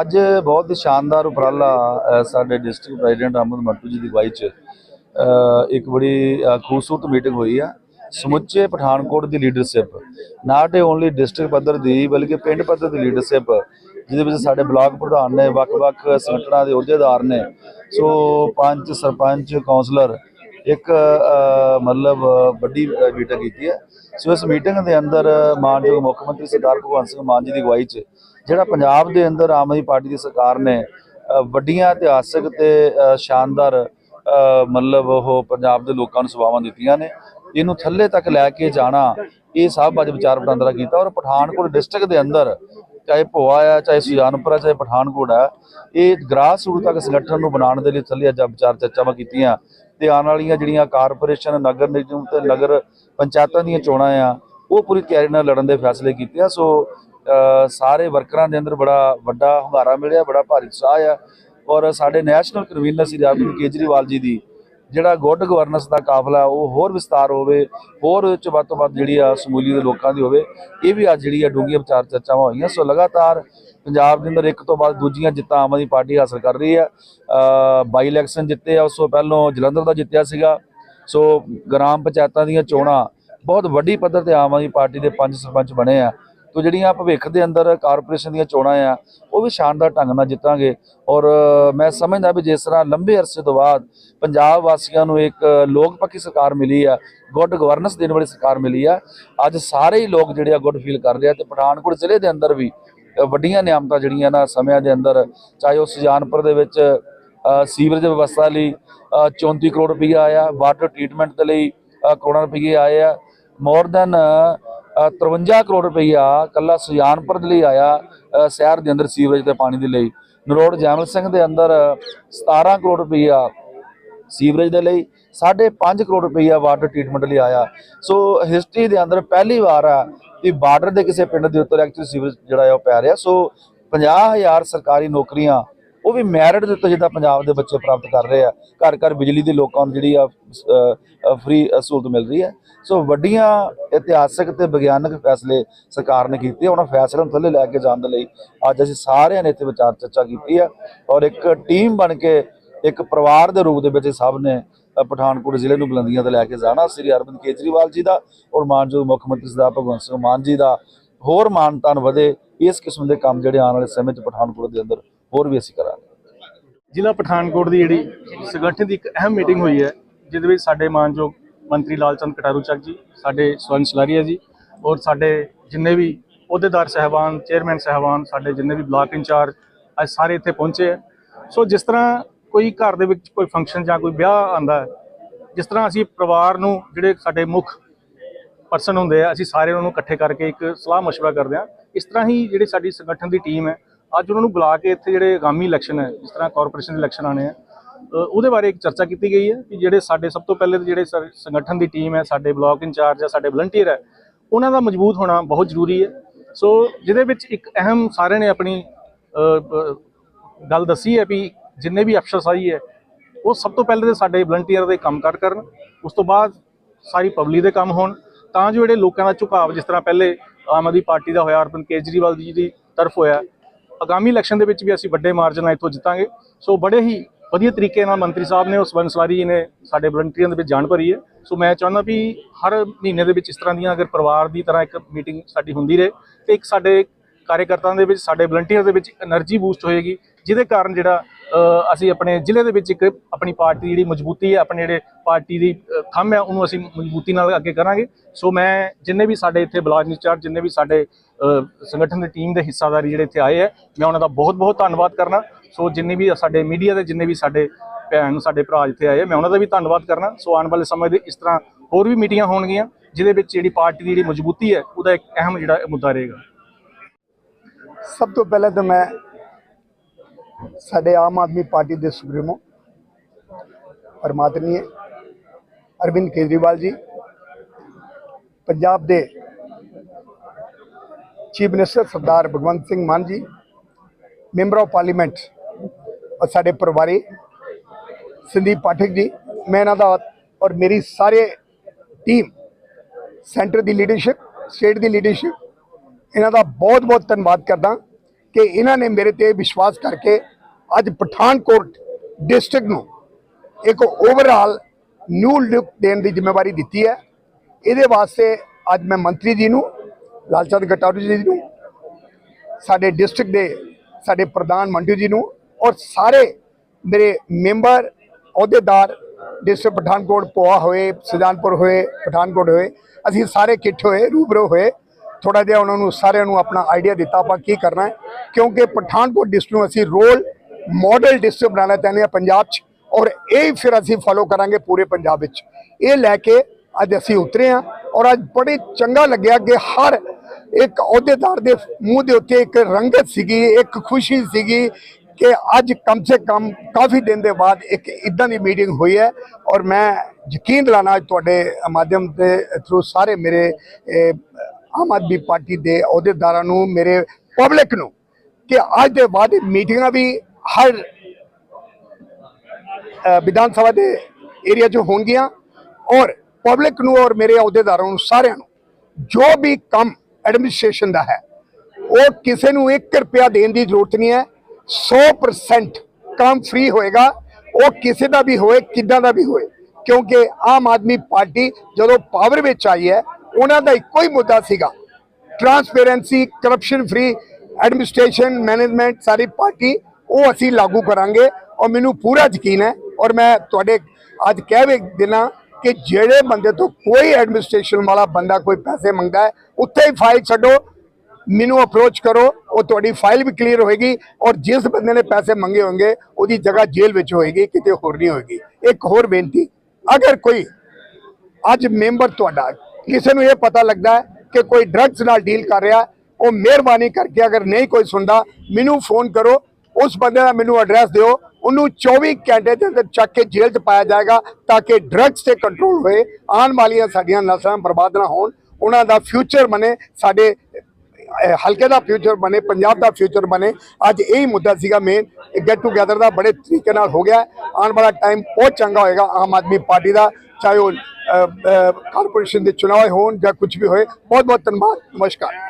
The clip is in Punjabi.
ਅੱਜ ਬਹੁਤ ਹੀ ਸ਼ਾਨਦਾਰ ਉਪਰਾਲਾ ਸਾਡੇ ਡਿਸਟ੍ਰਿਕਟ ਪ੍ਰੈਜ਼ੀਡੈਂਟ ਅਹਿਮਦ ਮੱਟੂ ਜੀ ਦੀ ਅਗਵਾਈ 'ਚ ਇੱਕ ਬੜੀ ਖੂਬਸੂਰਤ ਮੀਟਿੰਗ ਹੋਈ ਆ। ਸਮੁੱਚੇ ਪਠਾਨਕੋਟ ਦੀ ਲੀਡਰਸ਼ਿਪ ਨਾਟ ਓਨਲੀ ਡਿਸਟ੍ਰਿਕਟ ਪੱਧਰ ਦੀ, ਬਲਕਿ ਪਿੰਡ ਪੱਧਰ ਦੀ ਲੀਡਰਸ਼ਿਪ ਜਿਹਦੇ ਵਿੱਚ ਸਾਡੇ ਬਲਾਕ ਪ੍ਰਧਾਨ ਨੇ, ਵੱਖ-ਵੱਖ ਸੰਗਠਨਾਂ ਦੇ ਅਹੁਦੇਦਾਰ ਨੇ। ਸੋ, ਪੰਚ, ਸਰਪੰਚ ਕਾਉਂਸਲਰ ਇੱਕ ਮਤਲਬ, ਵੱਡੀ ਮੀਟਿੰਗ ਕੀਤੀ ਹੈ। ਸੋ, ਇਸ ਮੀਟਿੰਗ ਦੇ ਅੰਦਰ ਮਾਨਯੋਗ ਮੁੱਖ ਮੰਤਰੀ ਸਰਦਾਰ ਭਗਵੰਤ ਸਿੰਘ ਮਾਨ ਜੀ ਦੀ ਅਗਵਾਈ 'ਚ ਜਿਹੜਾ ਪੰਜਾਬ ਦੇ ਅੰਦਰ ਆਮ ਆਦਮੀ ਪਾਰਟੀ ਦੀ ਸਰਕਾਰ ਨੇ ਵੱਡੀਆਂ ਇਤਿਹਾਸਕ ਤੇ ਸ਼ਾਨਦਾਰ ਮਤਲਬ ਉਹ ਪੰਜਾਬ ਦੇ ਲੋਕਾਂ ਨੂੰ ਸੇਵਾਵਾਂ ਦਿੱਤੀਆਂ ਨੇ, ਇਹਨੂੰ ਥੱਲੇ ਤੱਕ ਲੈ ਕੇ ਜਾਣਾ, ਇਹ ਸਭ ਅੱਜ ਵਿਚਾਰ ਵਟਾਂਦਰਾ ਕੀਤਾ ਔਰ ਪਠਾਨਕੋਟ ਡਿਸਟ੍ਰਿਕਟ ਦੇ ਅੰਦਰ, ਚਾਹੇ ਭੋਆ ਆ, ਚਾਹੇ ਸੁਜਾਨਪੁਰ ਆ ਚਾਹੇ ਪਠਾਨਕੋਟ ਆ, ਇਹ ਗ੍ਰਾਸ ਰੂਟ ਤੱਕ ਸੰਗਠਨ ਨੂੰ ਬਣਾਉਣ ਦੇ ਲਈ ਥੱਲੇ ਅੱਜ ਵਿਚਾਰ ਚਰਚਾਵਾਂ ਕੀਤੀਆਂ, ਤੇ ਆਉਣ ਵਾਲੀਆਂ ਜਿਹੜੀਆਂ ਕਾਰਪੋਰੇਸ਼ਨ, ਨਗਰ ਨਿਗਮ ਤੇ ਨਗਰ ਪੰਚਾਇਤਾਂ ਦੀਆਂ ਚੋਣਾਂ ਆ, ਉਹ ਪੂਰੀ ਤਿਆਰੀ ਨਾਲ ਲੜਨ ਦੇ ਫੈਸਲੇ ਕੀਤੇ ਆ, ਸੋ ਸਾਰੇ ਵਰਕਰਾਂ ਦੇ ਅੰਦਰ ਬੜਾ ਵੱਡਾ ਹੁੰਗਾਰਾ ਮਿਲਿਆ, ਬੜਾ ਭਾਰੀ ਉਤਸ਼ਾਹ ਆ। ਔਰ ਸਾਡੇ ਨੈਸ਼ਨਲ ਕਨਵੀਨਰ ਸ੍ਰੀ ਅਰਵਿੰਦ ਕੇਜਰੀਵਾਲ ਜੀ ਦੀ ਜਿਹੜਾ ਗੁੱਡ ਗਵਰਨੈਂਸ ਦਾ ਕਾਫਲਾ, ਉਹ ਹੋਰ ਵਿਸਤਾਰ ਹੋਵੇ, ਹੋਰ ਇਹ 'ਚ ਵੱਧ ਤੋਂ ਵੱਧ ਜਿਹੜੀ ਆ ਸਮੂਲੀ ਦੇ ਲੋਕਾਂ ਦੀ ਹੋਵੇ, ਇਹ ਵੀ ਅੱਜ ਜਿਹੜੀ ਆ ਡੂੰਘੀਆਂ ਵਿਚਾਰ ਚਰਚਾਵਾਂ ਹੋਈਆਂ। ਸੋ ਲਗਾਤਾਰ ਪੰਜਾਬ ਦੇ ਅੰਦਰ ਇੱਕ ਤੋਂ ਬਾਅਦ ਦੂਜੀਆਂ ਜਿੱਤਾਂ ਆਮ ਆਦਮੀ ਪਾਰਟੀ ਹਾਸਲ ਕਰ ਰਹੀ ਆ। ਬਾਈ ਇਲੈਕਸ਼ਨ ਜਿੱਤੇ ਆ, ਉਸ ਤੋਂ ਪਹਿਲਾਂ ਜਲੰਧਰ ਦਾ ਜਿੱਤਿਆ ਸੀਗਾ। ਸੋ ਗ੍ਰਾਮ ਪੰਚਾਇਤਾਂ ਦੀਆਂ ਚੋਣਾਂ, ਬਹੁਤ ਵੱਡੀ ਪੱਧਰ ਤੇ ਆਮ ਆਦਮੀ ਪਾਰਟੀ ਦੇ ਪੰਜ ਸਰਪੰਚ ਬਣੇ ਆ। ਤੋ ਜਿਹੜੀਆਂ ਭਵਿੱਖ ਦੇ ਅੰਦਰ ਕਾਰਪੋਰੇਸ਼ਨ ਦੀਆਂ ਚੋਣਾਂ ਆ ਉਹ ਵੀ ਸ਼ਾਨਦਾਰ ਢੰਗ ਨਾਲ ਜਿੱਤਾਂਗੇ। ਔਰ ਮੈਂ ਸਮਝਦਾ ਵੀ ਜਿਸ ਤਰ੍ਹਾਂ ਲੰਬੇ ਅਰਸੇ ਤੋਂ ਬਾਅਦ ਪੰਜਾਬ ਵਾਸੀਆਂ ਨੂੰ ਇੱਕ ਲੋਕ ਪੱਖੀ ਸਰਕਾਰ ਮਿਲੀ ਆ ਗੁੱਡ ਗਵਰਨੈਂਸ ਦੇਣ ਵਾਲੀ ਸਰਕਾਰ ਮਿਲੀ ਆ ਅੱਜ ਸਾਰੇ ਹੀ ਲੋਕ ਜਿਹੜੇ ਆ ਗੁੱਡ ਫੀਲ ਕਰ ਰਹੇ ਆ ਤੇ ਪਠਾਨਕੋਟ ਜ਼ਿਲ੍ਹੇ ਦੇ ਅੰਦਰ ਵੀ ਵੱਡੀਆਂ ਨਿਆਮਤਾਂ ਜਿਹੜੀਆਂ ਨਾ ਸਮਿਆਂ ਦੇ ਅੰਦਰ ਚਾਹੇ ਉਹ ਸੁਜਾਨਪੁਰ ਦੇ ਵਿੱਚ ਸੀਵਰੇਜ ਵਿਵਸਥਾ ਲਈ ਅ, 34 ਕਰੋੜ ਰੁਪਈਆ ਆਇਆ ਵਾਟਰ ਟ੍ਰੀਟਮੈਂਟ ਦੇ ਲਈ ਕਰੋੜਾਂ ਰੁਪਈਏ ਆਏ ਆ। ਮੋਰ ਦੈਨ 53 ਕਰੋੜ ਰੁਪਈਆ ਕੱਲਾ ਸੁਜਾਨਪੁਰ ਦੇ ਲਈ ਆਇਆ ਸ਼ਹਿਰ ਦੇ ਅੰਦਰ ਸੀਵਰੇਜ ਤੇ ਪਾਣੀ ਦੇ ਲਈ। ਨਰੋੜ ਜੈਮਲ ਸਿੰਘ ਦੇ ਅੰਦਰ 17 ਕਰੋੜ ਰੁਪਈਆ ਸੀਵਰੇਜ ਦੇ ਲਈ 5.5 ਕਰੋੜ ਰੁਪਈਆ ਵਾਟਰ ਟ੍ਰੀਟਮੈਂਟ ਲਈ ਆਇਆ। ਸੋ ਹਿਸਟਰੀ ਦੇ ਅੰਦਰ ਪਹਿਲੀ ਵਾਰ ਆ ਕਿ ਬਾਰਡਰ ਦੇ ਕਿਸੇ ਪਿੰਡ ਦੇ ਉੱਤੇ ਐਕਚੁਅਲੀ ਸੀਵਰੇਜ ਜਿਹੜਾ ਹੈ ਉਹ ਪੈ ਰਿਹਾ। ਸੋ 50000 ਸਰਕਾਰੀ ਨੌਕਰੀਆਂ ਉਹ ਵੀ ਮੈਰਿਟ ਦੇ ਉੱਤੇ ਜਿੱਦਾਂ ਪੰਜਾਬ ਦੇ ਬੱਚੇ ਪ੍ਰਾਪਤ ਕਰ ਰਹੇ ਆ, ਘਰ ਘਰ ਬਿਜਲੀ ਦੀ ਲੋਕਾਂ ਨੂੰ ਜਿਹੜੀ ਆ ਫ੍ਰੀ ਸਹੂਲਤ ਮਿਲ ਰਹੀ ਹੈ ਸੋ ਵੱਡੀਆਂ ਇਤਿਹਾਸਕ ਤੇ ਵਿਗਿਆਨਕ ਫੈਸਲੇ ਸਰਕਾਰ ਨੇ ਕੀਤੇ ਉਹਨਾਂ ਫੈਸਲਿਆਂ ਨੂੰ ਥੱਲੇ ਲੈ ਕੇ ਜਾਣ ਦੇ ਲਈ ਅੱਜ ਅਸੀਂ ਸਾਰਿਆਂ ਨੇ ਇੱਥੇ ਵਿਚਾਰ ਚਰਚਾ ਕੀਤੀ ਆ ਔਰ ਇੱਕ ਟੀਮ ਬਣ ਕੇ ਇੱਕ ਪਰਿਵਾਰ ਦੇ ਰੂਪ ਦੇ ਵਿੱਚ ਸਭ ਨੇ ਪਠਾਨਕੋਟ ਜ਼ਿਲ੍ਹੇ ਨੂੰ ਬੁਲੰਦੀਆਂ ਤੇ ਲੈ ਕੇ ਜਾਣਾ। ਸ੍ਰੀ ਅਰਵਿੰਦ ਕੇਜਰੀਵਾਲ ਜੀ ਦਾ ਔਰ ਮਾਨਯੋਗ ਮੁੱਖ ਮੰਤਰੀ ਸਰਦਾਰ ਭਗਵੰਤ ਸਿੰਘ ਮਾਨ ਜੀ ਦਾ ਹੋਰ ਮਾਨਤਾਨ ਵਧੇ, ਇਸ ਕਿਸਮ ਦੇ ਕੰਮ ਜਿਹੜੇ ਆਉਣ ਵਾਲੇ ਸਮੇਂ 'ਚ ਪਠਾਨਕੋਟ ਦੇ ਅੰਦਰ ਹੋਰ ਵੀ ਅਸੀਂ ਕਰਾਂਗੇ। ਜ਼ਿਲ੍ਹਾ ਪਠਾਨਕੋਟ ਦੀ ਜਿਹੜੀ ਸੰਗਠਨ ਦੀ ਇੱਕ ਅਹਿਮ ਮੀਟਿੰਗ ਹੋਈ ਹੈ ਜਿਹਦੇ ਵਿੱਚ ਸਾਡੇ ਮਾਨਯੋਗ ਮੰਤਰੀ ਲਾਲਚੰਦ ਕਟਾਰੂ ਚੱਕ ਜੀ ਸਾਡੇ ਸਵਰਨ ਸਲਾਰੀਆ ਜੀ ਔਰ ਸਾਡੇ ਜਿੰਨੇ ਵੀ ਅਹੁਦੇਦਾਰ ਸਹਿਬਾਨ ਚੇਅਰਮੈਨ ਸਹਿਬਾਨ ਸਾਡੇ ਜਿੰਨੇ ਵੀ ਬਲਾਕ ਇੰਚਾਰਜ ਅੱਜ ਸਾਰੇ ਇੱਥੇ ਪਹੁੰਚੇ ਹੈ ਸੋ ਜਿਸ ਤਰ੍ਹਾਂ ਕੋਈ ਘਰ ਦੇ ਵਿੱਚ ਕੋਈ ਫੰਕਸ਼ਨ ਜਾਂ ਕੋਈ ਵਿਆਹ ਆਂਦਾ ਹੈ ਜਿਸ ਤਰ੍ਹਾਂ ਅਸੀਂ ਪਰਿਵਾਰ ਨੂੰ ਜਿਹੜੇ ਸਾਡੇ ਮੁੱਖ ਪਰਸਨ ਹੁੰਦੇ ਆ ਅਸੀਂ ਸਾਰੇ ਉਹਨਾਂ ਨੂੰ ਇਕੱਠੇ ਕਰਕੇ ਇੱਕ ਸਲਾਹ مشورہ ਕਰਦੇ ਆ ਇਸ ਤਰ੍ਹਾਂ ਹੀ ਜਿਹੜੀ ਸਾਡੀ ਸੰਗਠਨ ਦੀ ਟੀਮ ਹੈ ਅੱਜ ਉਹਨਾਂ ਨੂੰ ਬੁਲਾ ਕੇ ਇੱਥੇ ਜਿਹੜੇ ਆਗਾਮੀ ਇਲੈਕਸ਼ਨ ਹੈ, ਜਿਸ ਤਰ੍ਹਾਂ ਕਾਰਪੋਰੇਸ਼ਨ ਦੇ ਇਲੈਕਸ਼ਨ ਆਣੇ ਆ ਉਹਦੇ ਬਾਰੇ ਇੱਕ ਚਰਚਾ ਕੀਤੀ ਗਈ ਹੈ ਕਿ ਜਿਹੜੇ ਸਾਡੇ ਸਭ ਤੋਂ ਪਹਿਲੇ ਜਿਹੜੇ ਸਰ- ਸੰਗਠਨ ਦੀ ਟੀਮ ਹੈ, ਸਾਡੇ ਬਲਾਕ ਇੰਚਾਰਜ ਹੈ ਸਾਡੇ ਵਲੰਟੀਅਰ ਹੈ, ਉਹਨਾਂ ਦਾ ਮਜ਼ਬੂਤ ਹੋਣਾ ਬਹੁਤ ਜ਼ਰੂਰੀ ਹੈ। ਸੋ ਜਿਹਦੇ ਵਿੱਚ ਇੱਕ ਅਹਿਮ ਸਾਰਿਆਂ ਨੇ ਆਪਣੀ ਗੱਲ ਦੱਸੀ ਹੈ ਵੀ ਜਿੰਨੇ ਵੀ ਅਫਸਰਸ਼ਾਹੀ ਹੈ, ਉਹ ਸਭ ਤੋਂ ਪਹਿਲੇ ਤਾਂ ਸਾਡੇ ਵਲੰਟੀਅਰ ਦੇ ਕੰਮ ਕਰ ਕਰਨ, ਉਸ ਤੋਂ ਬਾਅਦ ਸਾਰੀ ਪਬਲਿਕ ਦੇ ਕੰਮ ਹੋਣ, ਤਾਂ ਜੋ ਜਿਹੜੇ ਲੋਕਾਂ ਦਾ ਝੁਕਾਅ ਜਿਸ ਤਰ੍ਹਾਂ ਪਹਿਲੇ ਆਮ ਆਦਮੀ ਪਾਰਟੀ ਦਾ ਹੋਇਆ, ਅਰਵਿੰਦ ਕੇਜਰੀਵਾਲ ਜੀ ਦੀ ਤਰਫ ਹੋਇਆ ਆਗਾਮੀ ਇਲੈਕਸ਼ਨ ਦੇ ਵਿੱਚ ਵੀ ਅਸੀਂ ਵੱਡੇ ਮਾਰਜਨ ਨਾਲ ਇੱਥੋਂ ਜਿੱਤਾਂਗੇ। ਸੋ ਬੜੇ ਹੀ ਵਧੀਆ ਤਰੀਕੇ ਨਾਲ ਮੰਤਰੀ ਸਾਹਿਬ ਨੇ ਉਸ ਬੰਸਵਾਰੀ ਜੀ ਨੇ ਸਾਡੇ ਵਲੰਟੀਅਰਾਂ ਦੇ ਵਿੱਚ ਜਾਣ ਭਰੀ ਹੈ। ਸੋ ਮੈਂ ਚਾਹੁੰਦਾ ਵੀ ਹਰ ਮਹੀਨੇ ਦੇ ਵਿੱਚ ਇਸ ਤਰ੍ਹਾਂ ਦੀਆਂ ਅਗਰ ਪਰਿਵਾਰ ਦੀ ਤਰ੍ਹਾਂ ਇੱਕ ਮੀਟਿੰਗ ਸਾਡੀ ਹੁੰਦੀ ਰਹੇ ਤੇ ਇੱਕ ਸਾਡੇ ਕਾਰਜਕਰਤਾਵਾਂ ਦੇ ਵਿੱਚ, ਸਾਡੇ ਵਲੰਟੀਅਰ ਦੇ ਵਿੱਚ એનર્ਜੀ ਬੂਸਟ ਹੋਏਗੀ ਜਿਹਦੇ ਕਾਰਨ ਜਿਹੜਾ ਅਸੀਂ ਆਪਣੇ ਜ਼ਿਲ੍ਹੇ ਦੇ ਵਿੱਚ ਇੱਕ ਆਪਣੀ ਪਾਰਟੀ ਦੀ ਜਿਹੜੀ ਮਜ਼ਬੂਤੀ ਹੈ ਆਪਣੇ ਜਿਹੜੇ ਪਾਰਟੀ ਦੀ ਅ, ਹੈ ਉਹਨੂੰ ਅਸੀਂ ਮਜ਼ਬੂਤੀ ਨਾਲ ਅੱਗੇ ਕਰਾਂਗੇ। ਸੋ ਮੈਂ ਜਿੰਨੇ ਵੀ ਸਾਡੇ ਇੱਥੇ ਬਲਾਕ ਇੰਚਾਰਜ ਜਿੰਨੇ ਵੀ ਸਾਡੇ ਸੰਗਠਨ ਦੀ ਟੀਮ ਦੇ ਹਿੱਸਾਦਾਰੀ ਜਿਹੜੇ ਇੱਥੇ ਆਏ ਹੈ ਮੈਂ ਉਹਨਾਂ ਦਾ ਬਹੁਤ ਬਹੁਤ ਧੰਨਵਾਦ ਕਰਨਾ। ਸੋ ਜਿੰਨੇ ਵੀ ਸਾਡੇ ਮੀਡੀਆ ਦੇ ਜਿੰਨੇ ਵੀ ਸਾਡੇ ਭੈਣ ਸਾਡੇ ਭਰਾ ਇੱਥੇ ਆਏ ਮੈਂ ਉਹਨਾਂ ਦਾ ਵੀ ਧੰਨਵਾਦ ਕਰਨਾ। ਸੋ ਆਉਣ ਵਾਲੇ ਸਮੇਂ ਦੇ ਇਸ ਤਰ੍ਹਾਂ ਹੋਰ ਵੀ ਮੀਟਿੰਗਾਂ ਹੋਣਗੀਆਂ ਜਿਹਦੇ ਵਿੱਚ ਜਿਹੜੀ ਪਾਰਟੀ ਦੀ ਜਿਹੜੀ ਮਜ਼ਬੂਤੀ ਹੈ ਉਹਦਾ ਇੱਕ ਅਹਿਮ ਜਿਹੜਾ ਮੁੱਦਾ ਰਹੇਗਾ। ਸਭ ਤੋਂ ਪਹਿਲਾਂ ਤਾਂ ਮੈਂ ਸਾਡੇ ਆਮ ਆਦਮੀ ਪਾਰਟੀ ਦੇ ਸੁਪਰੀਮੋ ਪਰਮਾਤਮੀ ਅਰਵਿੰਦ ਕੇਜਰੀਵਾਲ ਜੀ, ਪੰਜਾਬ ਦੇ chief minister Sardar Bhagwant Singh Mann ji, member of parliament ਔਰ ਸਾਡੇ ਪਰਿਵਾਰੀ, ਸੰਦੀਪ ਪਾਠਕ ਜੀ, ਮੈਂ ਇਹਨਾਂ ਦਾ ਔਰ ਮੇਰੀ ਸਾਰੇ ਟੀਮ, ਸੈਂਟਰ ਦੀ ਲੀਡਰਸ਼ਿਪ, ਸਟੇਟ ਦੀ ਲੀਡਰਸ਼ਿਪ, ਇਹਨਾਂ ਦਾ ਬਹੁਤ ਬਹੁਤ ਧੰਨਵਾਦ ਕਰਦਾ। ਕਿ ਇਹਨਾਂ ਨੇ ਮੇਰੇ ਤੇ ਵਿਸ਼ਵਾਸ ਕਰਕੇ ਅੱਜ ਪਠਾਨਕੋਟ ਡਿਸਟ੍ਰਿਕਟ ਨੂੰ ਇੱਕ ਓਵਰਆਲ ਨਿਊ ਲੁੱਕ ਦੇਣ ਦੀ ਜ਼ਿੰਮੇਵਾਰੀ ਦਿੱਤੀ ਹੈ। ਇਹਦੇ ਵਾਸਤੇ ਅੱਜ ਮੈਂ ਮੰਤਰੀ ਜੀ ਨੂੰ, ਲਾਲਚੰਦ ਗਟਾਰੂ ਜੀ ਨੂੰ, ਸਾਡੇ ਡਿਸਟ੍ਰਿਕਟ ਦੇ ਸਾਡੇ ਪ੍ਰਧਾਨ ਮੰਡੂ ਜੀ ਨੂੰ ਔਰ ਸਾਰੇ ਮੇਰੇ ਮੈਂਬਰ ਅਹੁਦੇਦਾਰ ਡਿਸਟ੍ਰਿਕਟ ਪਠਾਨਕੋਟ, ਪੋਆ ਹੋਏ, ਸੁਜਾਨਪੁਰ ਹੋਏ, ਪਠਾਨਕੋਟ ਹੋਏ, ਅਸੀਂ ਸਾਰੇ ਇਕੱਠੇ ਹੋਏ, ਰੂਬਰੂ ਹੋਏ ਥੋੜਾ ਜਿਹਾ ਉਹਨਾਂ ਨੂੰ ਸਾਰਿਆਂ ਨੂੰ ਆਪਣਾ ਆਈਡੀਆ ਦਿੱਤਾ, ਆਪਾਂ ਕੀ ਕਰਨਾ ਹੈ? ਕਿਉਂਕਿ ਪਠਾਨਕੋਟ ਡਿਸਟ੍ਰਿਕਟ ਨੂੰ ਅਸੀਂ ਰੋਲ ਮਾਡਲ ਡਿਸਟ੍ਰਿਕਟ ਬਣਾਉਣਾ ਚਾਹੁੰਦੇ ਹਾਂ ਪੰਜਾਬ 'ਚ ਔਰ ਇਹ ਫਿਰ ਅਸੀਂ ਫੋਲੋ ਕਰਾਂਗੇ ਪੂਰੇ ਪੰਜਾਬ ਵਿੱਚ। ਇਹ ਲੈ ਕੇ ਅੱਜ ਅਸੀਂ ਉਤਰੇ ਹਾਂ ਔਰ ਅੱਜ ਬੜੇ ਚੰਗਾ ਲੱਗਿਆ ਕਿ ਹਰ ਇੱਕ ਅਹੁਦੇਦਾਰ ਦੇ ਮੂੰਹ ਦੇ ਉੱਤੇ ਇੱਕ ਰੰਗਤ ਸੀਗੀ, ਇੱਕ ਖੁਸ਼ੀ ਸੀਗੀ ਕਿ ਅੱਜ ਕਮ ਸੇ ਕਮ ਕਾਫੀ ਦਿਨ ਦੇ ਬਾਅਦ ਇੱਕ ਇਦਾਂ ਦੀ ਮੀਟਿੰਗ ਹੋਈ ਹੈ ਔਰ ਮੈਂ ਯਕੀਨ ਦਿਲਾਣਾ ਅੱਜ ਤੁਹਾਡੇ ਮਾਧਿਅਮ ਦੇ ਥਰੂ ਸਾਰੇ ਮੇਰੇ ਆਮ ਆਦਮੀ ਪਾਰਟੀ ਦੇ ਅਹੁਦੇਦਾਰਾਂ ਨੂੰ, ਮੇਰੇ ਪਬਲਿਕ ਨੂੰ ਕਿ ਅੱਜ ਦੇ ਬਾਅਦ ਮੀਟਿੰਗਾਂ ਵੀ ਹਰ ਵਿਧਾਨ ਸਭਾ ਦੇ ਏਰੀਆ 'ਚ ਹੋਣਗੀਆਂ ਔਰ ਪਬਲਿਕ ਨੂੰ ਔਰ ਮੇਰੇ ਅਹੁਦੇਦਾਰਾਂ ਨੂੰ ਸਾਰਿਆਂ ਨੂੰ ਜੋ ਵੀ ਕੰਮ ਐਡਮਿਨਿਸਟ੍ਰੇਸ਼ਨ ਦਾ ਹੈ, ਉਹ ਕਿਸੇ ਨੂੰ 1 ਰੁਪਿਆ ਦੇਣ ਦੀ ਜ਼ਰੂਰਤ ਨਹੀਂ ਹੈ। 100% ਕੰਮ ਫ੍ਰੀ ਹੋਏਗਾ, ਉਹ ਕਿਸੇ ਦਾ ਵੀ ਹੋਏ, ਕਿੱਦਾਂ ਦਾ ਵੀ ਹੋਏ, ਕਿਉਂਕਿ ਆਮ ਆਦਮੀ ਪਾਰਟੀ ਜਦੋਂ ਪਾਵਰ ਵਿੱਚ ਆਈ ਹੈ ਉਹਨਾਂ ਦਾ ਇੱਕੋ ਹੀ ਮੁੱਦਾ ਸੀਗਾ। Transparency corruption free administration management ਸਾਰੀ ਪਾਰਟੀ ਉਹ ਅਸੀਂ ਲਾਗੂ ਕਰਾਂਗੇ ਔਰ ਮੈਨੂੰ ਪੂਰਾ ਯਕੀਨ ਹੈ ਔਰ ਮੈਂ ਤੁਹਾਡੇ ਅੱਜ ਕਹਿ ਵੀ ਦੇਣਾ ਕਿ ਜਿਹੜੇ ਬੰਦੇ ਤੋਂ ਕੋਈ ਐਡਮਿਨਿਸਟ੍ਰੇਸ਼ਨ ਵਾਲਾ ਬੰਦਾ ਕੋਈ ਪੈਸੇ ਮੰਗਦਾ ਹੈ, ਉੱਥੇ ਹੀ ਫਾਈਲ ਛੱਡੋ, ਮੈਨੂੰ ਅਪਰੋਚ ਕਰੋ, ਉਹ ਤੁਹਾਡੀ ਫਾਈਲ ਵੀ ਕਲੀਅਰ ਹੋਏਗੀ ਔਰ ਜਿਸ ਬੰਦੇ ਨੇ ਪੈਸੇ ਮੰਗੇ ਹੋਣਗੇ, ਉਹਦੀ ਜਗ੍ਹਾ ਜੇਲ੍ਹ ਵਿੱਚ ਹੋਏਗੀ, ਕਿਤੇ ਹੋਰ ਨਹੀਂ ਹੋਏਗੀ। ਇੱਕ ਹੋਰ ਬੇਨਤੀ, ਅਗਰ ਕੋਈ ਅੱਜ ਮੈਂਬਰ ਤੁਹਾਡਾ ਕਿਸੇ ਨੂੰ ਇਹ ਪਤਾ ਲੱਗਦਾ ਹੈ ਕਿ ਕੋਈ ਡਰੱਗਸ ਨਾਲ ਡੀਲ ਕਰ ਰਿਹਾ ਉਹ ਮਿਹਰਬਾਨੀ ਕਰਕੇ ਅਗਰ ਨਹੀਂ ਕੋਈ ਸੁਣਦਾ, ਮੈਨੂੰ ਫੋਨ ਕਰੋ, ਉਸ ਬੰਦੇ ਦਾ ਮੈਨੂੰ ਐਡਰੈਸ ਦਿਓ, ਉਹਨੂੰ 24 ਘੰਟੇ ਦੇ ਅੰਦਰ ਚੱਕ ਕੇ ਜੇਲ੍ਹ 'ਚ ਪਾਇਆ ਜਾਏਗਾ ਤਾਂ ਕਿ ਡਰੱਗਸ ਤੇ ਕੰਟਰੋਲ ਹੋਏ, ਆਉਣ ਵਾਲੀਆਂ ਸਾਡੀਆਂ ਨਸਲਾਂ ਬਰਬਾਦ ਨਾ ਹੋਣ, ਉਹਨਾਂ ਦਾ ਫਿਊਚਰ ਬਣੇ, ਸਾਡੇ ਹਲਕੇ ਦਾ ਫਿਊਚਰ ਬਣੇ, ਪੰਜਾਬ ਦਾ ਫਿਊਚਰ ਬਣੇ। ਅੱਜ ਇਹ ਮੁੱਦਾ ਸੀਗਾ ਮੇਨ ਗੈਟ ਟੂਗੇਦਰ ਦਾ ਬੜੇ ਤਰੀਕੇ ਨਾਲ ਹੋ ਗਿਆ। ਆਉਣ ਵਾਲਾ ਟਾਈਮ ਬਹੁਤ ਚੰਗਾ ਹੋਏਗਾ ਆਮ ਆਦਮੀ ਪਾਰਟੀ ਦਾ, ਚਾਹੇ ਉਹ ਕਾਰਪੋਰੇਸ਼ਨ ਦੇ ਚੁਣਾਵ ਹੋਣ ਜਾਂ ਕੁਝ ਵੀ ਹੋਏ। ਬਹੁਤ ਬਹੁਤ ਧੰਨਵਾਦ, ਨਮਸਕਾਰ।